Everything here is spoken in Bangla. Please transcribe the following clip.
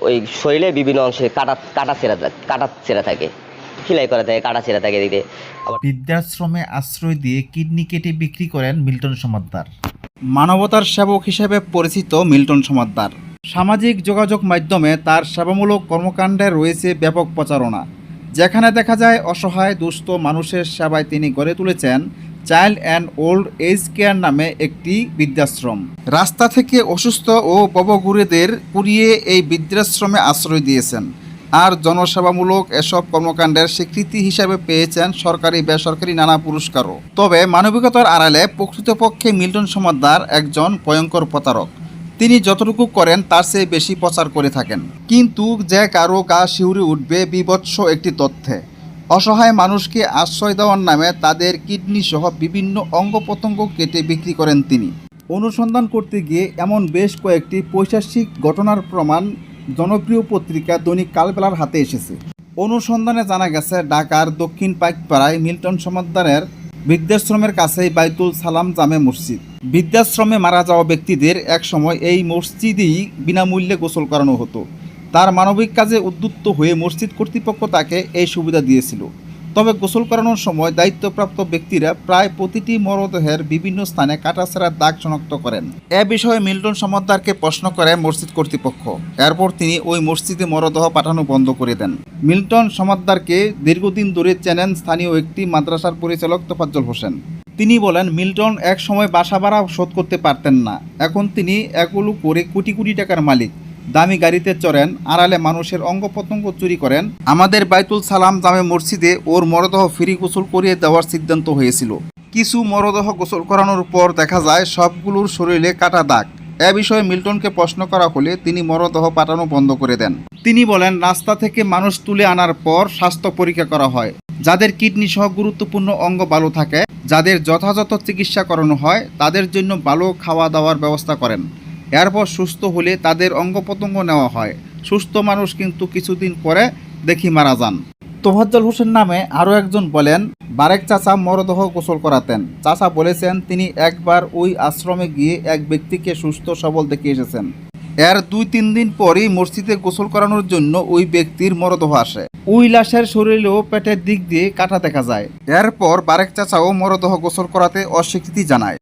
ওই শরীরে বিভিন্ন অংশে কাটা কাটা ছেঁড়া থাক- কাটা ছেঁড়া থাকে। সেলাই করা থাকে কাটা ছেঁড়া থাকে আবার বৃদ্ধাশ্রমে আশ্রয় দিয়ে কিডনি কেটে বিক্রি করেন মিল্টন সমাদ্দার মানবতার সেবক হিসেবে পরিচিত মিল্টন সমাদ্দার সামাজিক যোগাযোগ মাধ্যমে তার সেবামূলক কর্মকাণ্ডে রয়েছে ব্যাপক প্রচারণা। যেখানে দেখা যায় অসহায় দুস্থ মানুষের সেবায় তিনি গড়ে তুলেছেন child and old age care নামে একটি বৃদ্ধাশ্রম। রাস্তা থেকে অসুস্থ ও ববগুরুদের কুড়িয়ে এই বৃদ্ধাশ্রমে আশ্রয় দিয়েছেন। আর জনসেবামূলক এসব কর্মকাণ্ডের স্বীকৃতি হিসাবে পেয়েছেন সরকারি, বেসরকারি নানা পুরস্কারও। তবে মানবিকতার আড়ালে প্রকৃতপক্ষে মিল্টন সমাদ্দার একজন ভয়ঙ্কর প্রতারক। তিনি যতটুকু করেন, তার চেয়ে বেশি প্রচার করে থাকেন। কিন্তু যে কারও গা শিউরে উঠবে বিভৎস একটি তথ্যে। অসহায় মানুষকে আশ্রয় দেওয়ার নামে তাদের কিডনি সহ বিভিন্ন অঙ্গ প্রত্যঙ্গ কেটে বিক্রি করেন তিনি। অনুসন্ধান করতে গিয়ে এমন বেশ কয়েকটি পৈশাসিক ঘটনার প্রমাণ জনপ্রিয় পত্রিকা দৈনিক কালবেলার হাতে এসেছে। অনুসন্ধানে জানা গেছে, ঢাকার দক্ষিণ পাইকপাড়ায় মিল্টন সমাদ্দারের বৃদ্ধাশ্রমের কাছেই বাইতুল সালাম জামে মসজিদ। বৃদ্ধাশ্রমে মারা যাওয়া ব্যক্তিদের একসময় এই মসজিদেই বিনামূল্যে গোসল করানো হতো। তার মানবিক কাজে উদ্যুক্ত হয়ে মসজিদ কর্তৃপক্ষ তাকে এই সুবিধা দিয়েছিল। তবে গোসল করানোর সময় দায়িত্বপ্রাপ্ত ব্যক্তিরা প্রায় প্রতিটি মরদেহের বিভিন্ন স্থানে কাটাছেড়ার দাগ শনাক্ত করেন। এ বিষয়ে মিল্টন সমাদ্দারকে প্রশ্ন করে মসজিদ কর্তৃপক্ষ। এরপর তিনি ওই মসজিদে মরদেহ পাঠানো বন্ধ করে দেন। মিল্টন সমাদ্দারকে দীর্ঘদিন ধরে চেনেন স্থানীয় একটি মাদ্রাসার পরিচালক তোফাজ্জল হোসেন। তিনি বলেন, মিল্টন এক সময় বাসা ভাড়া শোধ করতে পারতেন না। এখন তিনি এগুলো করে কোটি কোটি টাকার মালিক। দামি গাড়িতে চড়েন, আড়ালে মানুষের অঙ্গ প্রত্যঙ্গ চুরি করেন। আমাদের বাইতুল সালাম জামে মসজিদে ওর মরদেহ ফিরি গোসল করিয়ে দেওয়ার সিদ্ধান্ত হয়েছিল। কিছু মরদেহ গোসল করানোর পর দেখা যায় সবগুলোর শরীরে কাটা দাগ। এ বিষয়ে মিল্টনকে প্রশ্ন করা হলে তিনি মরদেহ পাঠানো বন্ধ করে দেন। তিনি বলেন, রাস্তা থেকে মানুষ তুলে আনার পর স্বাস্থ্য পরীক্ষা করা হয়। যাদের কিডনি সহ গুরুত্বপূর্ণ অঙ্গ ভালো থাকে, যাদের যথাযথ চিকিৎসা করানো হয়, তাদের জন্য ভালো খাওয়া দাওয়ার ব্যবস্থা করেন। এরপর সুস্থ হলে তাদের অঙ্গ প্রত্যঙ্গ নেওয়া হয়। সুস্থ মানুষ কিন্তু কিছুদিন পরে দেখি মারা যান। তোফাজ্জল হোসেন নামে আরও একজন বলেন, বারেক চাচা মরদেহ গোসল করাতেন। চাচা বলেছেন তিনি একবার ওই আশ্রমে গিয়ে এক ব্যক্তিকে সুস্থ সবল দেখে এসেছেন। এর দুই তিন দিন পরই মসজিদে গোসল করানোর জন্য ওই ব্যক্তির মরদেহ আসে। ওই লাশের শরীরেও পেটের দিক দিয়ে কাটা দেখা যায়। এরপর বারেক চাচাও মরদেহ গোসল করাতে অস্বীকৃতি জানায়।